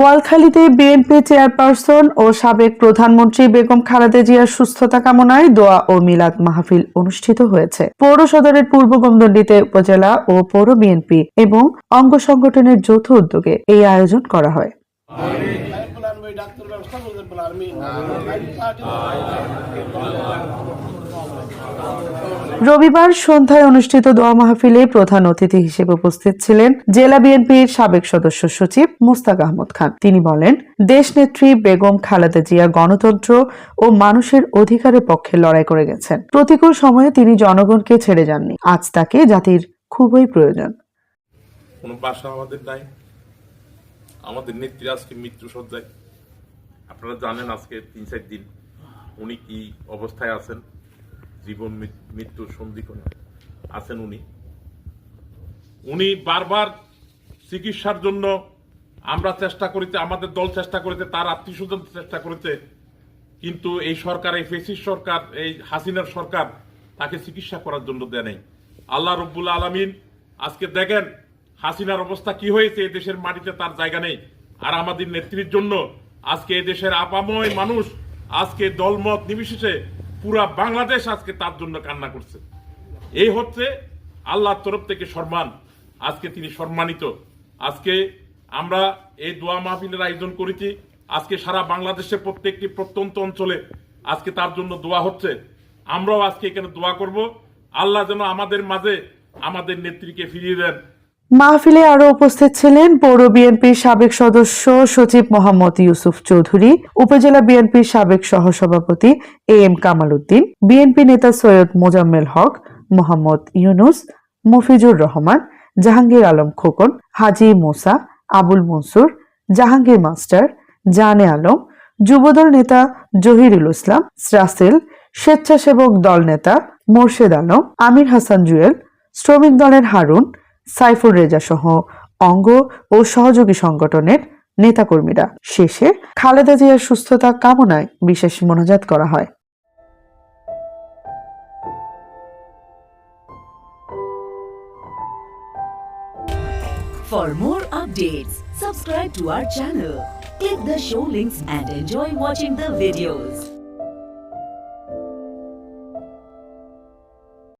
বলখালীতে BNP chairperson ও সাবেক প্রধানমন্ত্রী বেগম খালেদা জিয়ার সুস্থতা কামনায় দোয়া ও মিলাদ মাহফিল অনুষ্ঠিত হয়েছে। পৌর সদরের পূর্ব গমদণ্ডিতে উপজেলা ও পৌর বিএনপি এবং অঙ্গ সংগঠনের যৌথ উদ্যোগে এই আয়োজন করা হয়। ডাক্তার ব্যবস্থা করতে বললাম আমি আমি পার্টি রবিবার সন্ধ্যায় অনুষ্ঠিত দোয়া মাহফিলে প্রধান অতিথি হিসেবে উপস্থিত ছিলেন জেলা বিএনপির সাবেক সদস্য সচিব মুস্তাক আহমদ খান। তিনি বলেন, দেশনেত্রী বেগম খালেদা জিয়া গণতন্ত্র ও মানুষের অধিকারের পক্ষে লড়াই করে গেছেন। প্রতিকূল সময়ে তিনি জনগণকে ছেড়ে যাননি। আজ তাকে জাতির খুবই প্রয়োজন। কোনো বাসা আমাদের নাই। আমাদের নেত্রী আজকে মৃত্যু সজ্জায় আপনারা জানেন আজকে তিন চার দিন উনি কি অবস্থায় আছেন। জীবন মৃত্যুর সন্ধিক্ষণে আছেন উনি। উনি বারবার চিকিৎসার জন্য আমরা চেষ্টা করিতে, আমাদের দল চেষ্টা করিতে, তার আত্মীয় স্বজন চেষ্টা করিতে, কিন্তু এই সরকার, এই ফেসিস সরকার, এই হাসিনার সরকার তাকে চিকিৎসা করার জন্য দেয় নাই। আল্লাহ রব্বুল আলমিন আজকে দেখেন হাসিনার অবস্থা কি হয়েছে, এই দেশের মাটিতে তার জায়গা নেই। আর আমাদের নেত্রীর জন্য আজকে এই দেশের আপাময় মানুষ আজকে দলমত নির্বিশেষে পুরা বাংলাদেশ আজকে তার জন্য কান্না করছে। এই হচ্ছে আল্লাহর তরফ থেকে সম্মান। আজকে তিনি সম্মানিত। আজকে আমরা এই দোয়া মাহফিলের আয়োজন করেছি। আজকে সারা বাংলাদেশের প্রত্যেকটি প্রত্যন্ত অঞ্চলে আজকে তার জন্য দোয়া হচ্ছে। আমরাও আজকে এখানে দোয়া করব। আল্লাহ যেন আমাদের মাঝে আমাদের নেত্রীকে ফিরিয়ে দেন। মাহফিলে আরও উপস্থিত ছিলেন পৌর বিএনপির সাবেক সদস্য সচিব মোহাম্মদ ইউসুফ চৌধুরী, উপজেলা বিএনপির সাবেক সহসভাপতি এ এম কামাল উদ্দিন বিএনপি নেতা সৈয়দ মোজাম্মেল হক, মোহাম্মদ ইউনুস, মফিজুর রহমান, জাহাঙ্গীর আলম খোকন, হাজি মোসা, আবুল মনসুর, জাহাঙ্গীর মাস্টার জানে আলম, যুবদল নেতা জহিরুল ইসলাম, রাসেল, স্বেচ্ছাসেবক দল নেতা মোর্শেদ আলম, আমির হাসান জুয়েল, শ্রমিক দলের হারুন সাইফুর রেজা সহ অঙ্গ ও সহযোগী সংগঠনের নেতাকর্মীরা শেষে খালেদা জিয়ার সুস্থতা কামনায় বিশেষ মোনাজাত করা হয় For more updates, subscribe to our channel, click the show links and enjoy watching the videos.